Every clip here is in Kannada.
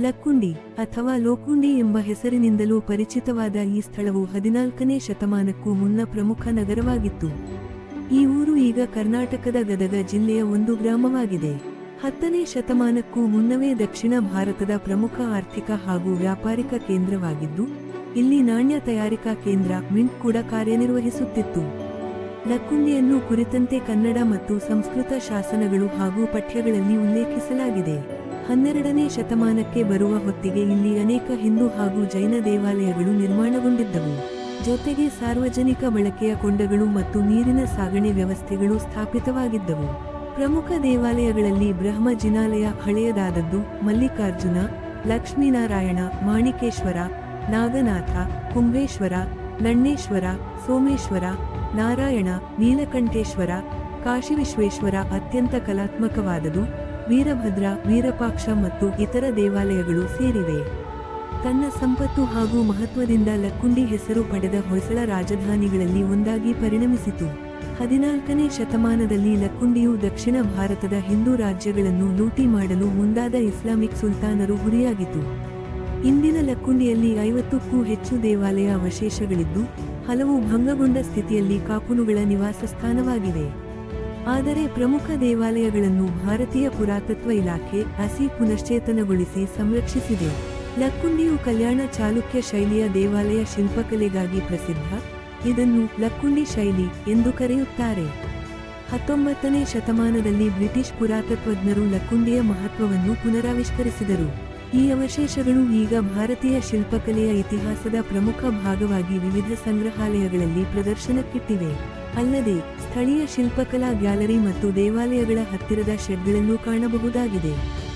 ಲಕ್ಕುಂಡಿ ಅಥವಾ ಲೋಕುಂಡಿ ಎಂಬ ಹೆಸರಿನಿಂದಲೂ ಪರಿಚಿತವಾದ ಈ ಸ್ಥಳವು ಹದಿನಾಲ್ಕನೇ ಶತಮಾನಕ್ಕೂ ಮುನ್ನ ಪ್ರಮುಖ ನಗರವಾಗಿತ್ತು. ಈ ಊರು ಈಗ ಕರ್ನಾಟಕದ ಗದಗ ಜಿಲ್ಲೆಯ ಒಂದು ಗ್ರಾಮವಾಗಿದೆ. ಹತ್ತನೇ ಶತಮಾನಕ್ಕೂ ಮುನ್ನವೇ ದಕ್ಷಿಣ ಭಾರತದ ಪ್ರಮುಖ ಆರ್ಥಿಕ ಹಾಗೂ ವ್ಯಾಪಾರಿಕ ಕೇಂದ್ರವಾಗಿದ್ದು, ಇಲ್ಲಿ ನಾಣ್ಯ ತಯಾರಿಕಾ ಕೇಂದ್ರ ಮಿಂಟ್ ಕೂಡ ಕಾರ್ಯನಿರ್ವಹಿಸುತ್ತಿತ್ತು. ಲಕ್ಕುಂಡಿಯನ್ನು ಕುರಿತಂತೆ ಕನ್ನಡ ಮತ್ತು ಸಂಸ್ಕೃತ ಶಾಸನಗಳು ಹಾಗೂ ಪಠ್ಯಗಳಲ್ಲಿ ಉಲ್ಲೇಖಿಸಲಾಗಿದೆ. ಹನ್ನೆರಡನೇ ಶತಮಾನಕ್ಕೆ ಬರುವ ಹೊತ್ತಿಗೆ ಇಲ್ಲಿ ಅನೇಕ ಹಿಂದೂ ಹಾಗೂ ಜೈನ ದೇವಾಲಯಗಳು ನಿರ್ಮಾಣಗೊಂಡಿದ್ದವು. ಜೊತೆಗೆ ಸಾರ್ವಜನಿಕ ಬಳಕೆಯ ಕೊಂಡಗಳು ಮತ್ತು ನೀರಿನ ಸಾಗಣೆ ವ್ಯವಸ್ಥೆಗಳು ಸ್ಥಾಪಿತವಾಗಿದ್ದವು. ಪ್ರಮುಖ ದೇವಾಲಯಗಳಲ್ಲಿ ಬ್ರಹ್ಮ ಜಿನಾಲಯ ಹಳೆಯದಾದದ್ದು ಮಲ್ಲಿಕಾರ್ಜುನ, ಲಕ್ಷ್ಮೀನಾರಾಯಣ, ಮಾಣಿಕೇಶ್ವರ, ನಾಗನಾಥ, ಕುಂಭೇಶ್ವರ ನಣ್ಣೇಶ್ವರ ಸೋಮೇಶ್ವರ, ನಾರಾಯಣ, ನೀಲಕಂಠೇಶ್ವರ, ಕಾಶಿ ವಿಶ್ವೇಶ್ವರ ಅತ್ಯಂತ ಕಲಾತ್ಮಕವಾದುದು ವೀರಭದ್ರ, ವೀರಪಾಕ್ಷ ಮತ್ತು ಇತರ ದೇವಾಲಯಗಳು ಸೇರಿವೆ. ತನ್ನ ಸಂಪತ್ತು ಹಾಗೂ ಮಹತ್ವದಿಂದ ಲಕ್ಕುಂಡಿ ಹೆಸರು ಪಡೆದ ಹೊಯ್ಸಳ ರಾಜಧಾನಿಗಳಲ್ಲಿ ಒಂದಾಗಿ ಪರಿಣಮಿಸಿತು. ಹದಿನಾಲ್ಕನೇ ಶತಮಾನದಲ್ಲಿ ಲಕ್ಕುಂಡಿಯು ದಕ್ಷಿಣ ಭಾರತದ ಹಿಂದೂ ರಾಜ್ಯಗಳನ್ನು ಲೂಟಿ ಮಾಡಲು ಮುಂದಾದ ಇಸ್ಲಾಮಿಕ್ ಸುಲ್ತಾನರು ಗುರಿಯಾಗಿತು ಇಂದಿನ ಲಕ್ಕುಂಡಿಯಲ್ಲಿ ಐವತ್ತಕ್ಕೂ ಹೆಚ್ಚು ದೇವಾಲಯ ಅವಶೇಷಗಳಿದ್ದು, ಹಲವು ಭಂಗಗೊಂಡ ಸ್ಥಿತಿಯಲ್ಲಿ ಕಾಪುನುಗಳ ನಿವಾಸ ಸ್ಥಾನವಾಗಿವೆ ಆದರೆ ಪ್ರಮುಖ ದೇವಾಲಯಗಳನ್ನು ಭಾರತೀಯ ಪುರಾತತ್ವ ಇಲಾಖೆ ಅಸಿ ಪುನಶ್ಚೇತನಗೊಳಿಸಿ ಸಂರಕ್ಷಿಸಿದೆ. ಲಕ್ಕುಂಡಿಯು ಕಲ್ಯಾಣ ಚಾಲುಕ್ಯ ಶೈಲಿಯ ದೇವಾಲಯ ಶಿಲ್ಪಕಲೆಗಾಗಿ ಪ್ರಸಿದ್ಧ. ಇದನ್ನು ಲಕ್ಕುಂಡಿ ಶೈಲಿ ಎಂದು ಕರೆಯುತ್ತಾರೆ. ಹತ್ತೊಂಬತ್ತನೇ ಶತಮಾನದಲ್ಲಿ ಬ್ರಿಟಿಷ್ ಪುರಾತತ್ವಜ್ಞರು ಲಕ್ಕುಂಡಿಯ ಮಹತ್ವವನ್ನು ಪುನರಾವಿಷ್ಕರಿಸಿದರು. ಈ ಅವಶೇಷಗಳು ಈಗ ಭಾರತೀಯ ಶಿಲ್ಪಕಲೆಯ ಇತಿಹಾಸದ ಪ್ರಮುಖ ಭಾಗವಾಗಿ ವಿವಿಧ ಸಂಗ್ರಹಾಲಯಗಳಲ್ಲಿ ಪ್ರದರ್ಶನಕ್ಕಿಟ್ಟಿವೆ. ಅಲ್ಲದೆ ಸ್ಥಳೀಯ ಶಿಲ್ಪಕಲಾ ಗ್ಯಾಲರಿ ಮತ್ತು ದೇವಾಲಯಗಳ ಹತ್ತಿರದ ಶೆಡ್ಗಳನ್ನು ಕಾಣಬಹುದಾಗಿದೆ.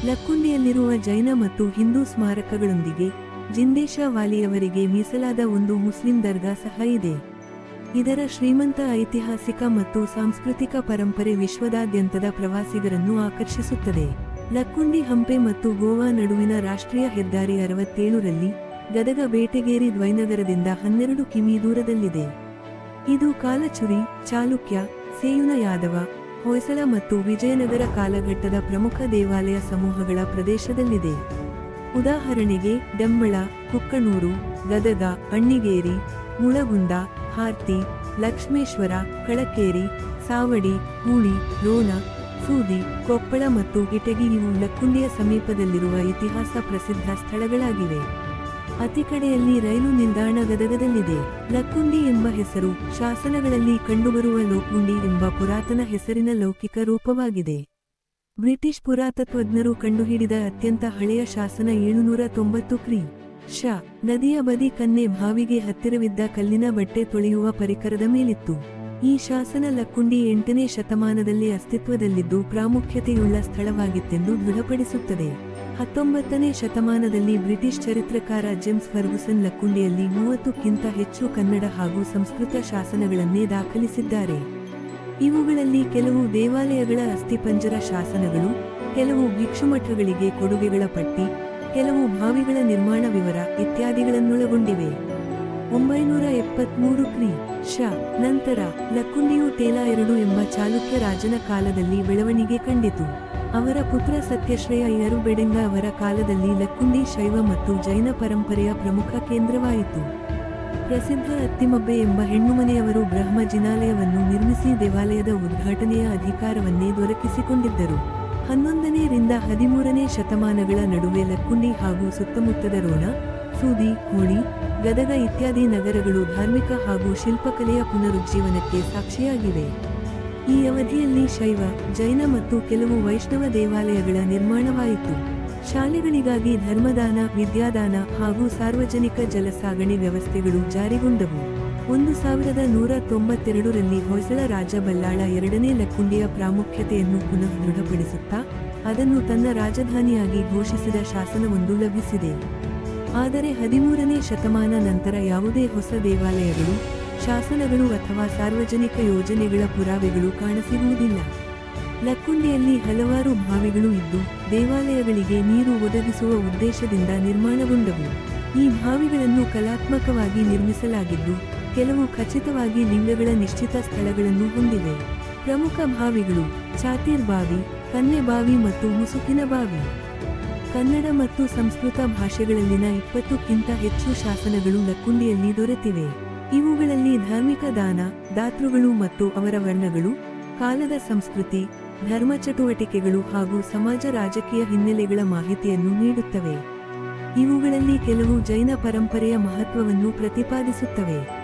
ಲಕ್ಕುಂಡಿಯಲ್ಲಿರುವ ಜೈನ ಮತ್ತು ಹಿಂದೂ ಸ್ಮಾರಕಗಳೊಂದಿಗೆ ಜಿಂದೇಶ ವಾಲಿಯವರಿಗೆ ಮೀಸಲಾದ ಒಂದು ಮುಸ್ಲಿಂ ದರ್ಗಾ ಸಹ ಇದೆ. ಇದರ ಶ್ರೀಮಂತ ಐತಿಹಾಸಿಕ ಮತ್ತು ಸಾಂಸ್ಕೃತಿಕ ಪರಂಪರೆ ವಿಶ್ವದಾದ್ಯಂತದ ಪ್ರವಾಸಿಗರನ್ನು ಆಕರ್ಷಿಸುತ್ತದೆ. ಲಕ್ಕುಂಡಿ ಹಂಪೆ ಮತ್ತು ಗೋವಾ ನಡುವಿನ ರಾಷ್ಟ್ರೀಯ ಹೆದ್ದಾರಿ ಅರವತ್ತೇಳರಲ್ಲಿ ಗದಗ ಬೇಟೆಗೇರಿ ದ್ವೈನಗರದಿಂದ ಹನ್ನೆರಡು ಕಿಮಿ ದೂರದಲ್ಲಿದೆ. ಇದು ಕಾಲಚುರಿ, ಚಾಲುಕ್ಯ, ಸೇಯುನ ಯಾದವ, ಹೊಯ್ಸಳ ಮತ್ತು ವಿಜಯನಗರ ಕಾಲಘಟ್ಟದ ಪ್ರಮುಖ ದೇವಾಲಯ ಸಮೂಹಗಳ ಪ್ರದೇಶದಲ್ಲಿದೆ. ಉದಾಹರಣೆಗೆ, ಡಂಬಳ, ಕುಕ್ಕನೂರು, ಗದಗ, ಅಣ್ಣಿಗೇರಿ, ಮುಳಗುಂದ, ಹಾರ್ತಿ, ಲಕ್ಷ್ಮೇಶ್ವರ, ಕಳಕೇರಿ, ಸಾವಡಿ, ಹೂಳಿ, ರೋಣ, ಸೂದಿ, ಕೊಪ್ಪಳ ಮತ್ತು ಇಟಗಿ ಇವು ಲಕ್ಕುಂಡಿಯ ಸಮೀಪದಲ್ಲಿರುವ ಇತಿಹಾಸ ಪ್ರಸಿದ್ಧ ಸ್ಥಳಗಳಾಗಿವೆ. ಅತಿ ಕಡೆಯಲ್ಲಿ ರೈಲು ನಿಲ್ದಾಣ ಗದಗದಲ್ಲಿದೆ. ಲಕ್ಕುಂಡಿ ಎಂಬ ಹೆಸರು ಶಾಸನಗಳಲ್ಲಿ ಕಂಡುಬರುವ ಲೋಕುಂಡಿ ಎಂಬ ಪುರಾತನ ಹೆಸರಿನ ಲೌಕಿಕ ರೂಪವಾಗಿದೆ. ಬ್ರಿಟಿಷ್ ಪುರಾತತ್ವಜ್ಞರು ಕಂಡುಹಿಡಿದ ಅತ್ಯಂತ ಹಳೆಯ ಶಾಸನ ಏಳುನೂರ ತೊಂಬತ್ತು ಕ್ರಿ. ಶ. ನದಿಯ ಬದಿ ಕನ್ನೆ ಬಾವಿಗೆ ಹತ್ತಿರವಿದ್ದ ಕಲ್ಲಿನ ಬಟ್ಟೆ ತೊಳೆಯುವ ಪರಿಕರದ ಮೇಲಿತ್ತು. ಈ ಶಾಸನ ಲಕ್ಕುಂಡಿ ಎಂಟನೇ ಶತಮಾನದಲ್ಲಿ ಅಸ್ತಿತ್ವದಲ್ಲಿದ್ದು ಪ್ರಾಮುಖ್ಯತೆಯುಳ್ಳ ಸ್ಥಳವಾಗಿತ್ತೆಂದು ದೃಢಪಡಿಸುತ್ತದೆ. ಹತ್ತೊಂಬತ್ತನೇ ಶತಮಾನದಲ್ಲಿ ಬ್ರಿಟಿಷ್ ಚರಿತ್ರಕಾರ ಜೇಮ್ಸ್ ಫರ್ಗುಸನ್ ಲಕ್ಕುಂಡಿಯಲ್ಲಿ ಮೂವತ್ತಕ್ಕಿಂತ ಹೆಚ್ಚು ಕನ್ನಡ ಹಾಗೂ ಸಂಸ್ಕೃತ ಶಾಸನಗಳನ್ನೇ ದಾಖಲಿಸಿದ್ದಾರೆ. ಇವುಗಳಲ್ಲಿ ಕೆಲವು ದೇವಾಲಯಗಳ ಅಸ್ಥಿಪಂಜರ ಶಾಸನಗಳು, ಕೆಲವು ಭಿಕ್ಷುಮಠಗಳಿಗೆ ಕೊಡುಗೆಗಳ ಪಟ್ಟಿ, ಕೆಲವು ಭಾವಿಗಳ ನಿರ್ಮಾಣ ವಿವರ ಇತ್ಯಾದಿಗಳನ್ನೊಳಗೊಂಡಿವೆ. ಒಂಬೈನೂರ ಎಪ್ಪತ್ಮೂರು ಕ್ರಿ. ಶ. ನಂತರ ಲಕ್ಕುಂಡಿಯು ಟೇಲ ಎರಡು ಎಂಬ ಚಾಲುಕ್ಯ ರಾಜನ ಕಾಲದಲ್ಲಿ ಬೆಳವಣಿಗೆ ಕಂಡಿತು. ಅವರ ಪುತ್ರ ಸತ್ಯಶ್ರೇಯ ಯರುಬೆಡೆಂಗ ಅವರ ಕಾಲದಲ್ಲಿ ಲಕ್ಕುಂಡಿ ಶೈವ ಮತ್ತು ಜೈನ ಪರಂಪರೆಯ ಪ್ರಮುಖ ಕೇಂದ್ರವಾಯಿತು. ಪ್ರಸಿದ್ಧ ಅತ್ತಿಮಬ್ಬೆ ಎಂಬ ಹೆಣ್ಣುಮನೆಯವರು ಬ್ರಹ್ಮ ಜಿನಾಲಯವನ್ನು ನಿರ್ಮಿಸಿ ದೇವಾಲಯದ ಉದ್ಘಾಟನೆಯ ಅಧಿಕಾರವನ್ನೇ ದೊರಕಿಸಿಕೊಂಡಿದ್ದರು. ಹನ್ನೊಂದನೇ ರಿಂದ ಹದಿಮೂರನೇ ಶತಮಾನಗಳ ನಡುವೆ ಲಕ್ಕುಂಡಿ ಹಾಗೂ ಸುತ್ತಮುತ್ತದ ರೋಣ, ಸೂದಿ ಹೋಳಿ ಗದಗ ಇತ್ಯಾದಿ ನಗರಗಳು ಧಾರ್ಮಿಕ ಹಾಗೂ ಶಿಲ್ಪಕಲೆಯ ಪುನರುಜ್ಜೀವನಕ್ಕೆ ಸಾಕ್ಷಿಯಾಗಿವೆ. ಈ ಅವಧಿಯಲ್ಲಿ ಶೈವ, ಜೈನ ಮತ್ತು ಕೆಲವು ವೈಷ್ಣವ ದೇವಾಲಯಗಳ ನಿರ್ಮಾಣವಾಯಿತು. ಶಾಲೆಗಳಿಗಾಗಿ ಧರ್ಮದಾನ, ವಿದ್ಯಾದಾನ ಹಾಗೂ ಸಾರ್ವಜನಿಕ ಜಲಸಾಗಣೆ ವ್ಯವಸ್ಥೆಗಳು ಜಾರಿಗೊಂಡವು. ಒಂದು ಸಾವಿರದ ನೂರ ತೊಂಬತ್ತೆರಡರಲ್ಲಿ ಹೊಯ್ಸಳ ರಾಜ ಬಲ್ಲಾಳ ಎರಡನೇ ಲಕ್ಕುಂಡಿಯ ಪ್ರಾಮುಖ್ಯತೆಯನ್ನು ಪುನಃ ದೃಢಪಡಿಸುತ್ತಾ, ಅದನ್ನು ತನ್ನ ರಾಜಧಾನಿಯಾಗಿ ಘೋಷಿಸಿದ ಶಾಸನವೊಂದು ಲಭಿಸಿದೆ. ಆದರೆ ಹದಿಮೂರನೇ ಶತಮಾನ ನಂತರ ಯಾವುದೇ ಹೊಸ ದೇವಾಲಯಗಳು ಶಾಸನಗಳು ಅಥವಾ ಸಾರ್ವಜನಿಕ ಯೋಜನೆಗಳ ಪುರಾವೆಗಳು ಕಾಣಸಿಗುವುದಿಲ್ಲ. ಲಕ್ಕುಂಡಿಯಲ್ಲಿ ಹಲವಾರು ಬಾವಿಗಳು ಇದ್ದು, ದೇವಾಲಯಗಳಿಗೆ ನೀರು ಒದಗಿಸುವ ಉದ್ದೇಶದಿಂದ ನಿರ್ಮಾಣಗೊಂಡವು. ಈ ಬಾವಿಗಳನ್ನು ಕಲಾತ್ಮಕವಾಗಿ ನಿರ್ಮಿಸಲಾಗಿದ್ದು, ಕೆಲವು ಖಚಿತವಾಗಿ ಲಿಂಗಗಳ ನಿಶ್ಚಿತ ಸ್ಥಳಗಳನ್ನು ಹೊಂದಿವೆ. ಪ್ರಮುಖ ಬಾವಿಗಳು ಚಾತಿರ್ ಬಾವಿ ಕನ್ನೆ ಬಾವಿ ಮತ್ತು ಮುಸುಕಿನ ಬಾವಿ. ಕನ್ನಡ ಮತ್ತು ಸಂಸ್ಕೃತ ಭಾಷೆಗಳಲ್ಲಿನ ಇಪ್ಪತ್ತಕ್ಕಿಂತ ಹೆಚ್ಚು ಶಾಸನಗಳು ಲಕ್ಕುಂಡಿಯಲ್ಲಿ ದೊರೆತಿವೆ. ಇವುಗಳಲ್ಲಿ ಧಾರ್ಮಿಕ ದಾನ, ದಾತೃಗಳು ಮತ್ತು ಅವರ ವರ್ಣಗಳು, ಕಾಲದ ಸಂಸ್ಕೃತಿ, ಧರ್ಮ ಚಟುವಟಿಕೆಗಳು ಹಾಗೂ ಸಮಾಜ ರಾಜಕೀಯ ಹಿನ್ನೆಲೆಗಳ ಮಾಹಿತಿಯನ್ನು ನೀಡುತ್ತವೆ. ಇವುಗಳಲ್ಲಿ ಕೆಲವು ಜೈನ ಪರಂಪರೆಯ ಮಹತ್ವವನ್ನು ಪ್ರತಿಪಾದಿಸುತ್ತವೆ.